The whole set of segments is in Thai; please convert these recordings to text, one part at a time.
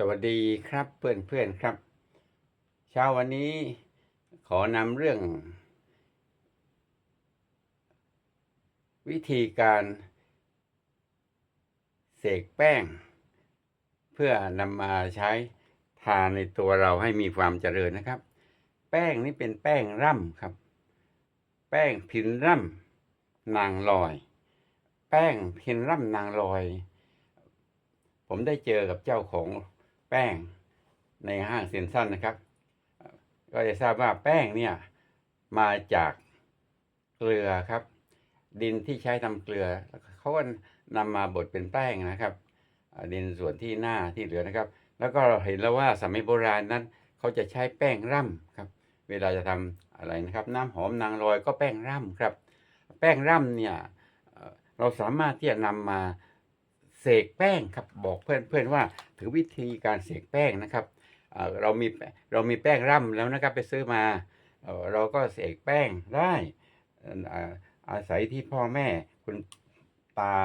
สวัสดีครับเพื่อนเพื่อนครับ เช้าวันนี้ขอนำเรื่อง วิธีการเสกแป้ง เพื่อนำมาใช้ทาในตัวเราให้มีความเจริญนะครับ แป้งนี้เป็นแป้งร่ำครับ แป้งพินร่ำนางลอย แป้งพินร่ำนางลอย ผมได้เจอกับเจ้าของ แป้งในห้างเซ็นทรัลนะครับ ก็จะทราบว่าแป้งเนี่ยมาจากเกลือครับ ดินที่ใช้ทำเกลือเขาก็นำมาบดเป็นแป้งนะครับ ดินส่วนที่หน้าที่เหลือนะครับ แล้วก็เราเห็นแล้วว่าสมัยโบราณนั้นเขาจะใช้แป้งร่ำครับ เวลาจะทำอะไรนะครับ น้ำหอมนางลอยก็แป้งร่ำครับ แป้งร่ำเนี่ยเอ่อเราสามารถที่จะนำมา เสกแป้งครับบอกเพื่อนเพื่อนว่าถึงวิธีการเสกแป้งนะครับเรามีเรามีแป้งร่ำแล้วนะครับไปซื้อมาเราก็เสกแป้งได้อาศัยที่พ่อแม่คุณตา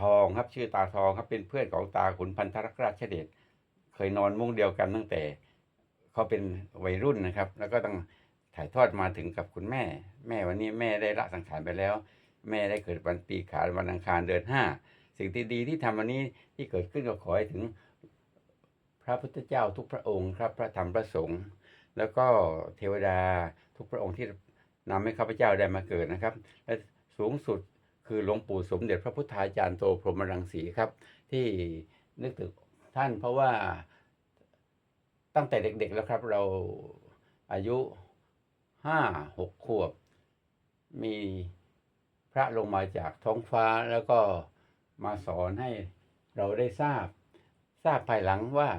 ทองครับชื่อตาทองครับเป็นเพื่อนของตาขุนพันธรักราชเดชเคยนอนมุ้งเดียวกันตั้งแต่เขาเป็นวัยรุ่นนะครับ แล้วก็ต้องถ่ายทอดมาถึงกับคุณแม่ แม่วันนี้แม่ได้ละสังขารไปแล้ว แม่ได้เกิดวันปีขานวันอังคารเดือนห้าสิ่งที่ดีที่ทำวันนี้ที่เกิดขึ้นก็ขอให้ถึงพระพุทธเจ้าทุกพระองค์ครับ พระธรรมพระสงฆ์แล้วก็เทวดาทุกพระองค์ที่นำให้ข้าพเจ้าได้มาเกิดนะครับ และสูงสุดคือหลวงปู่สมเด็จพระพุทธาจารย์โตพรหมรังสีครับ ที่นึกถึงท่านเพราะว่าตั้งแต่เด็กๆแล้วครับ เราอายุห้าหกขวบมี ระลงมาจากท้องฟ้าแล้วก็มาสอนให้เราได้ทราบ ทราบภายหลังว่า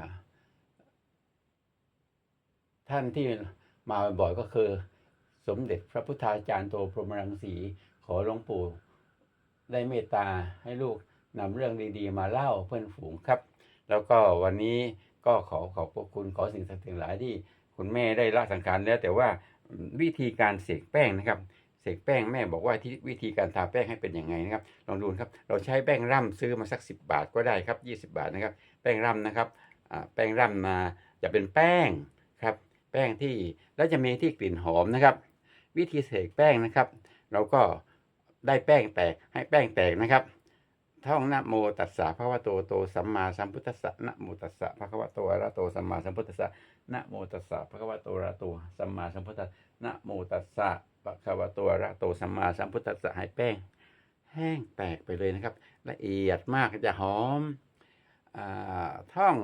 ท่านที่มาบ่อยก็คือ สมเด็จพระพุทธาจารย์โตพรหมรังสีขอหลวงปู่ได้เมตตาให้ลูกนำเรื่องดีๆ มาเล่าเพื่อนฝูงครับ แล้วก็วันนี้ก็ขอขอบพระคุณขอสิ่งศักดิ์สิทธิ์หลายที่คุณแม่ได้ละสังขารแล้ว แต่ว่าวิธีการเสกแป้งนะครับ เสกแป้งแม่บอกว่าที่วิธีการทาแป้งให้เป็นยังไงนะครับลองดูครับเราใช้แป้งร่ำซื้อมาสัก 10 บาทก็ได้ครับ 20 บาทนะครับ แป้งร่ำนะครับแป้งร่ำมาจะเป็นแป้งครับแป้งที่แล้วจะมีที่กลิ่นหอมนะครับ วิธีเสกแป้งนะครับ เราก็ได้แป้งแตกให้แป้งแตกนะครับท่องนะโมตัสสะภะคะวะโตโตสัมมาสัมพุทธัสสะนะโมตัสสะภะคะวะโตอะระโตสัมมาสัมพุทธัสสะนะโมตัสสะภะคะวะโตอะระหะโตสัมมาสัมพุทธัสสะนะโมตัสสะะคะวะโตอะระโตสัมมาสัมพุทธัสสะให้แป้ง แห้งแตกไปเลยนะครับ ละเอียดมากจะหอมอ่าท่อง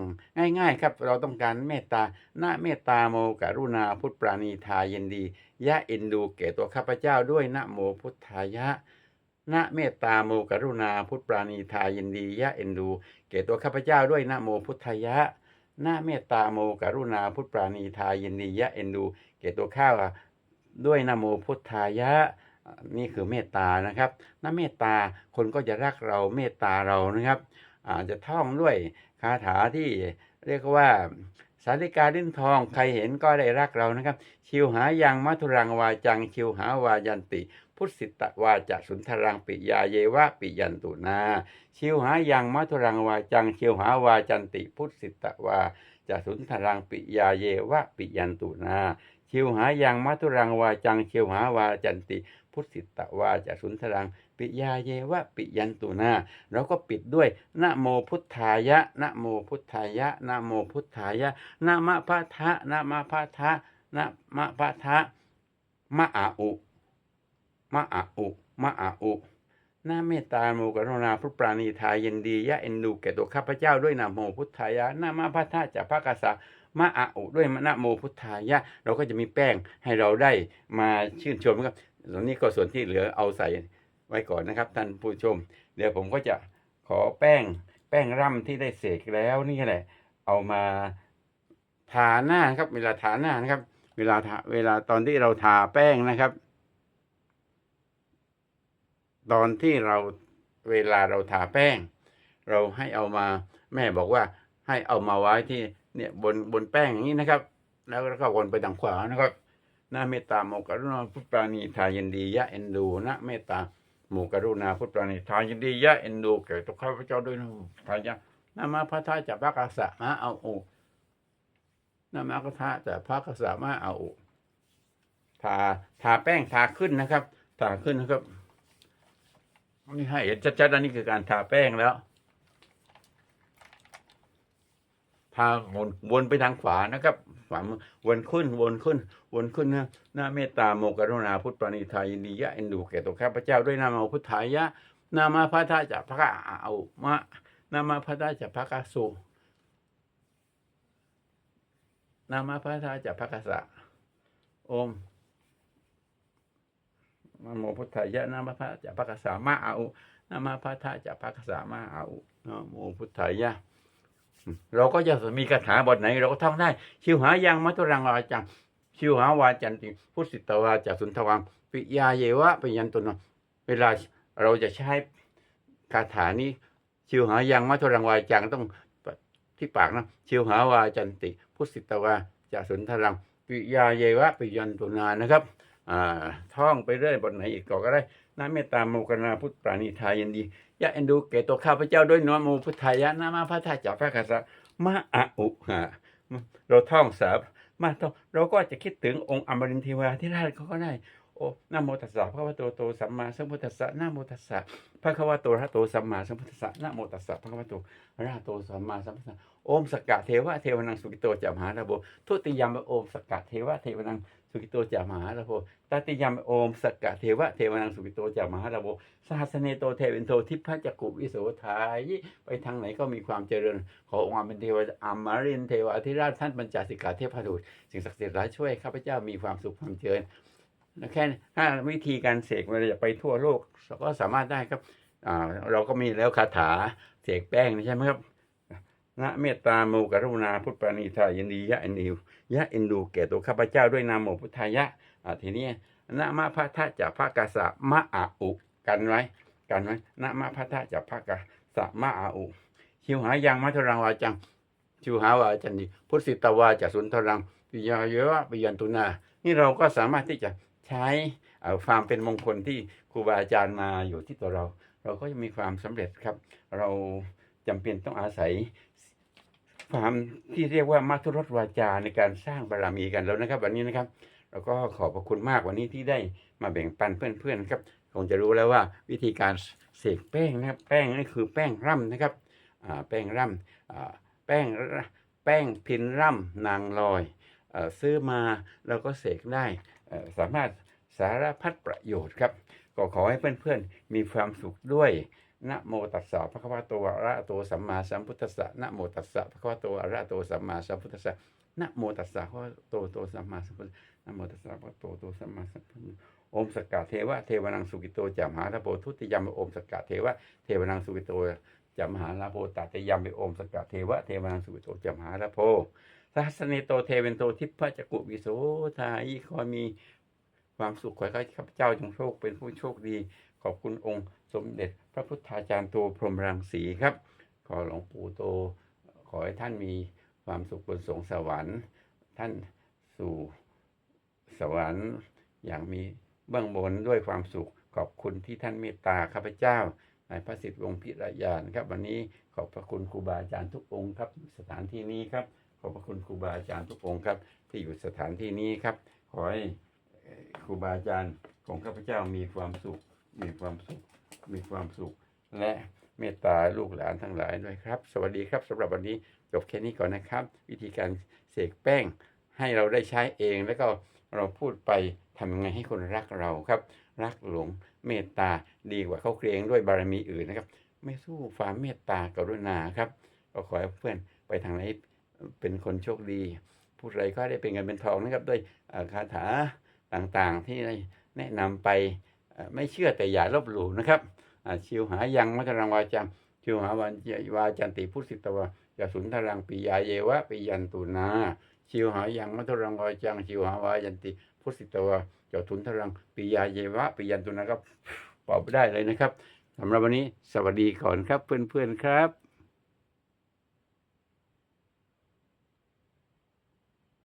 ง่าย ๆ ครับ เราต้องการเมตตาหนะเมตตาโมกรุณาพุทธปราณีทายินดี ยะเอ็นดูแก่ตัวข้าพเจ้าด้วยนะโมพุทธายะนะเมตตาโมกรุณาพุทธปราณีทายินดียะเอ็นดูแก่ตัวข้าพเจ้าด้วยนะโมพุทธายะนะเมตตาโมกรุณาพุทธปราณีทายินดียะเอ็นดูแก่ตัวข้า ด้วยนโมพุทธายะนี่คือเมตตานะครับนะเมตตาคนก็จะรักเราเมตตาเรานะครับอาจจะท่องด้วยคาถาที่เรียกว่าสาริกาลิ้นทองใครเห็นก็ได้รักเรานะครับ ชิวหายังมัทุรังวาจัง ชิวหาวายันติ พุทธสิตวาจะสุนทรังปิยาเยวะปิยันตุนา ชิวหายังมัทุรังวาจัง ชิวหาวาจันติ พุทธสิตวาจะสุนทรังปิยาเยวะปิยันตุนา ชิวหายังมัทุรังวาจังชิวหาวาจันติ พุทธิตวาจะสุนทรัง ปิยาเยวะปิยันตุนาเราก็ปิดด้วยนะโมพุทธายะนะโมพุทธายะนะโมพุทธายะนะมะพะทะนะมะพะทะนะมะพะทะมะอาอุมะอาอุมะอาอุ น้าเมตตาโมกรุณาพุทธปราณีทายินดียะเอ็นดูแก่ตัวข้าพเจ้าด้วยนะโมพุทธายะนามาพัทธะจากพระกษามะอาอุด้วยนะโมพุทธายะ เราก็จะมีแป้งให้เราได้มาชื่นชมครับส่วนนี้ก็ส่วนที่เหลือเอาใส่ไว้ก่อนนะครับท่านผู้ชม เดี๋ยวผมก็จะขอแป้งแป้งร่ำที่ได้เสกแล้วนี่แหละ เอามาทาหน้าครับ เวลาทาหน้านะครับ เวลาทาเวลาตอนที่เราทาแป้งนะครับ ตอนที่เราเวลาเราทาแป้ง เราให้เอามาแม่บอกว่าให้เอามาไว้ที่เนี่ยบนบนแป้งอย่างนี้นะครับ แล้วก็วนไปทางขวานะครับนะเมตตาโมกรุณาพุทธปราณีทายินดียะเอ็นดูนะเมตตาโมกรุณาพุทธปราณีทายินดียะเอ็นดูแก่ตัวข้าพเจ้าด้วยนะทายะนามาพัทธาจะพักกษะมาเอาอุนามาพัทธาจะพักกษะมาเอาอุทาทาแป้งทาขึ้นนะครับ ทาขึ้นนะครับ นี่ให้เห็นชัดๆอันนี้คือการทาแป้งแล้วทาวนวนไปทางขวานะครับขวามือวนขึ้นวนขึ้นวนขึ้นนะหน้าเมตตาโมกรุณาพุทธปราณีทายินดียะเอ็นดูแก่ตัวข้าพเจ้าด้วยนามาพุทธายะนามาพัทธาจะพระเอามะนามาพัทธาจะพระกสุนามาพัทธาจะพระกษะโอม นะโมพุทธายะนามพัทธาจะพระกษะมาเอานามาพัทธาจะพระกษะมาเอานะโมพุทธายะเราก็จะมีคาถาบทไหน เราก็ท่องได้ ชิวหายังมัตุรังวาจังชิวหาวาจันติพุทธิตวาจากสุนทวังปิยาเยวะปิยันตุนเวลาเราจะใช้คาถานี้ ชิวหายังมัตุรังวาจังต้องที่ปากนะชิวหาวาจันติ พุทธิตวาจากสุนทรังปิยาเยวะปิยันตุนานะครับ ท่องไปเรื่อยบทไหนอีกก็ได้น้าเมตตาโมกรุณาพุทธปราณีทายินดียะเอ็นดูแก่ตัวข้าพเจ้าด้วยน้อมโมพุทธายะนามาพระธาตุจากพระกษัตริย์มาอะอุหะเราท่องสาบมาท่องเราก็จะคิดถึงองค์อมรินทร์เทวาธิราชเขาก็ได้โอ้นะโมตัสสะพระวะโตโตสัมมาสัมพุทธัสสะนะโมตัสสะพระคะวะโตระโตสัมมาสัมพุทธัสสะนะโมตัสสะพระคะวะโตระโตสัมมาสัมพุทธัสสะโอมสกกะเทวะเทวนังสุกิโตจามหาราโบทุติยามโอมสกกะเทวะเทวนัง สุกิโตจามหาราโบตติยามโอมสกกะเทวะเทวนังสุกิโตจามหาราโบสหัสเนโตเทวินโททิพะจักุวิโสทายไปทางไหนก็มีความเจริญ ขอองค์เป็นเทวดาอมรินเทวาธิราชท่านปัญจสิกาเทพบุตรสิ่งศักดิ์สิทธิ์หลายช่วยข้าพเจ้ามีความสุขความเจริญแค่ถ้าวิธีการเสกเราจะไปทั่วโลกเราก็สามารถได้ครับเราก็มีแล้วคาถาเสกแป้งใช่ไหมครับ นะเมตตาโมกรุณาพุทธปานีทายินดียะอ็นดิวยะอ็นดูแก่ตัวข้าพเจ้าด้วยนามโมพุทธายะอ่าทีนี้นะมาพระทัจากพระกษัตริย์มะอาอุกันไว้กันไว้นะมะพัทธะจาะพักกะสะมะอาอุชิวหายังมัทรังวาจังชิวหาวาจันติพุทธิตวาจะสุนทรังปิยาเยวะปิยันตุนา นี่เราก็สามารถที่จะใช้เอ่อความเป็นมงคลที่ครูบาอาจารย์มาอยู่ที่ตัวเรา เราก็จะมีความสำเร็จครับ เราจำเป็นต้องอาศัย ความที่เรียกว่ามัทุรสวาจาในการสร้างบารมีกันแล้วนะครับ วันนี้นะครับ เราก็ขอบพระคุณมากวันนี้ที่ได้มาแบ่งปันเพื่อนๆครับคงจะรู้แล้วว่าวิธีการเสกแป้งนะครับ แป้งนี่คือแป้งร่ำนะครับแป้งร่ำแป้งแป้งพินร่ำนางลอยอซื้อมาแล้วก็เสกได้สามารถสารพัดประโยชน์ครับ ก็ขอให้เพื่อนๆมีความสุขด้วย นะโมตัสสะพระคัมภีโตอะระโตสัมมาสัมพุทธัสสะนะโมตัสสะพระคัมภีโตอะระโตสัมมาสัมพุทธัสสะนะโมตัสสะพระคัมภีโตโตสัมมาสัมพุทธัสสะนะโมตัสสะพระคัมภีโตโตสัมมาสัมพุทธัสสะโอมสกกะเทวะเทวนังสุกิโตจามหาลาโพทุติยามโอมสกกะเทวะเทวนังสุกิโตจามหาลาโพตัติยามโอมสกกะเทวะเทวนังสุกิโตจามหาลาโพสัสเนโตเทเวนโตทิพะจักุวิโสทายขอมีความสุขขอให้ข้าพเจ้าจงโชคเป็นผู้โชคดี ขอบคุณองค์สมเด็จพระพุทธาจารย์โตพรหมรังสีครับ ขอหลวงปู่โต ขอให้ท่านมีความสุขบนสวงสวรรค์ ท่านสู่สวรรค์อย่างมีเบื้องบนด้วยความสุข ขอบคุณที่ท่านเมตตาข้าพเจ้านายพระสิทธิ์วงศ์พิรยานครับ วันนี้ขอบพระคุณครูบาอาจารย์ทุกองค์ครับ สถานที่นี้ครับ ขอบพระคุณครูบาอาจารย์ทุกองค์ครับ ที่อยู่สถานที่นี้ครับ ขอให้ครูบาอาจารย์ของข้าพเจ้ามีความสุข มีความสุข มีความสุข และเมตตาลูกหลานทั้งหลายด้วยครับ สวัสดีครับสำหรับวันนี้จบแค่นี้ก่อนนะครับ วิธีการเสกแป้งให้เราได้ใช้เองแล้วก็เราพูดไปทำยังไงให้คนรักเราครับ รักหลงเมตตาดีกว่าเขาเกรงด้วยบารมีอื่นนะครับ ไม่สู้ความเมตตากรุณาครับก็ขอให้เพื่อนไปทางไหนเป็นคนโชคดีพูดไรก็ได้เป็นเงินเป็นทองนะครับด้วยคาถาต่างๆที่ได้แนะนำไป ไม่เชื่อแต่อย่าลบหลู่นะครับชิวหายังมัทรังวาจังชิวหาวันวาจันติพุทธิตวะยาสุนทรังปิยาเยวะปิยันตุนาชิวหายังมัทรังวาจังชิวหาวายันติพุทธิตวะยาสุนทรังปิยาเยวะปิยันตุนาครับปอบได้เลยนะครับสำหรับวันนี้สวัสดีก่อนครับเพื่อนๆครับ